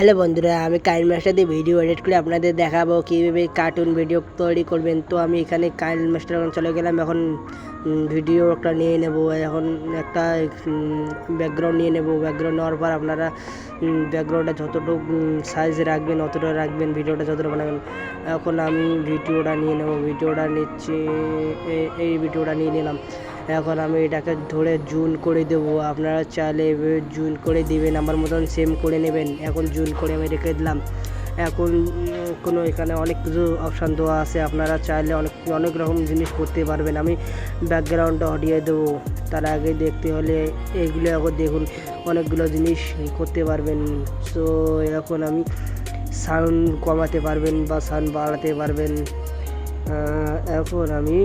Hello বন্ধুরা, আমি কাইন মাস্টার দিয়ে ভিডিও এডিট করে আপনাদের দেখাবো কীভাবে কার্টুন ভিডিও তৈরি করবেন। তো আমি এখানে কাইন মাস্টার এখন চলে গেলাম, এখন ভিডিও একটা নিয়ে নেব। এখন একটা ব্যাকগ্রাউন্ড নিয়ে নেব। ব্যাকগ্রাউন্ড নেওয়ার পর আপনারা ব্যাকগ্রাউন্ডটা যতটুকু সাইজ রাখবেন, অতটা রাখবেন ভিডিওটা যতটা বানাবেন। এখন আমি ভিডিওটা নিয়ে নেব। ভিডিওটা নিচ্ছি এই ভিডিওটা নিয়ে নিলাম। এখন আমি এটাকে ধরে জুন করে দেবো। আপনারা চাইলে জুন করে দিবেন, আমার মতন সেম করে নেবেন। এখন জুন করে আমি রেখে দিলাম। এখন কোনো এখানে অনেক কিছু অপশান দেওয়া আছে। আপনারা চাইলে অনেক অনেক রকম জিনিস করতে পারবেন। আমি ব্যাকগ্রাউন্ডটা হটিয়ে দেবো। তার আগে দেখতে হলে এগুলো এখন দেখুন, অনেকগুলো জিনিস করতে পারবেন। সো এখন আমি সাউন্ড কমাতে পারবেন বা সাউন্ড বাড়াতে পারবেন। এখন আমি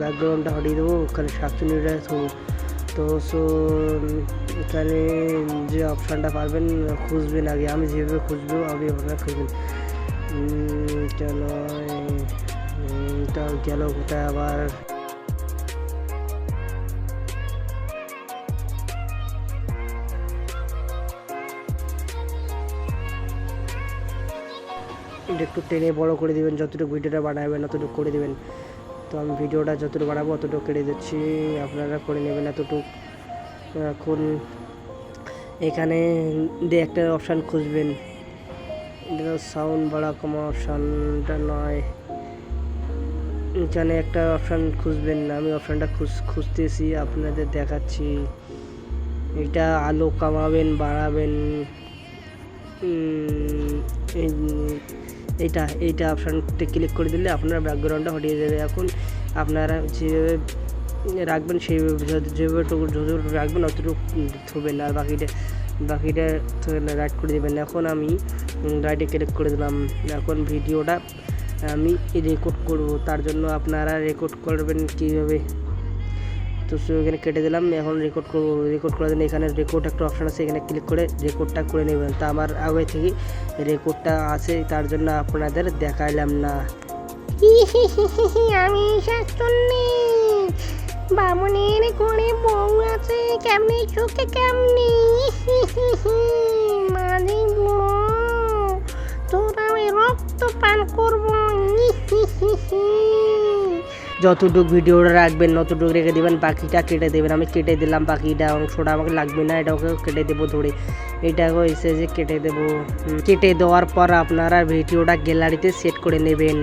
ব্যাকগ্রাউন্ডটা হটিয়ে দেবো, ওখানে শাকচুনিটা তো সো এখানে যে অপশানটা পারবেন, খুঁজবেন আগে। আমি যেভাবে খুঁজবো, আমি আপনারা খুঁজবেন কেন এটা গেল কোথায় আবার? একটু টেনে বড় করে দিবেন, যতটুকু ভিডিওটা বানাবেন, অতটুকু করে দিবেন। তো আমি ভিডিওটা যতটুকু বানাবো, অতটুকু কেটে দিচ্ছি। আপনারা করে নেবেন এতটুকু। এখন এখানে দিয়ে একটা অপশান খুঁজবেন। এটা সাউন্ড বাড়া কমা অপশানটা নয়। এখানে একটা অপশান খুঁজবেন আমি অপশানটা খুঁজ, খুঁজতেছি, আপনাদের দেখাচ্ছি। এটা আলো কমাবেন, বাড়াবেন। এইটা এইটা অপশানটা ক্লিক করে দিলে আপনার ব্যাকগ্রাউন্ডটা হটিয়ে যাবে এখন আপনারা যেভাবে রাখবেন, সেইভাবে যেভাবে টুকু- যতটুকু রাখবেন, অতটুকু থবেন আর বাকিটা বাকিটা রাইট করে দেবেন এখন আমি রাইটে ক্লিক করে দিলাম। এখন ভিডিওটা আমি রেকর্ড করব। তার জন্য আপনারা রেকর্ড করবেন কীভাবে? তো এখানে কেটে দিলাম, এখন রেকর্ড করব রেকর্ড করার জন্য এখানে রেকর্ড একটা অপশান আছে, এখানে ক্লিক করে রেকর্ডটা করে নেবেন। তা আমার আগে থেকে রেকর্ডটা আছে, তার জন্য আপনাদের দেখাইলাম না। আমি বামনের ঘরে বউ আছে, কেমনি চোখে কেমনি? যতটুকু ভিডিওটা রাখবেন ততটুকু রেখে দেবেন, বাকিটা কেটে দেবেন। আমি কেটে দিলাম, বাকিটা অংশটা আমাকে লাগবে না এটাকে কেটে দেবো ধরে। এটাকেও এসে যে কেটে দেবো। কেটে দেওয়ার পর আপনারা ভিডিওটা গ্যালারিতে সেট করে নেবেন।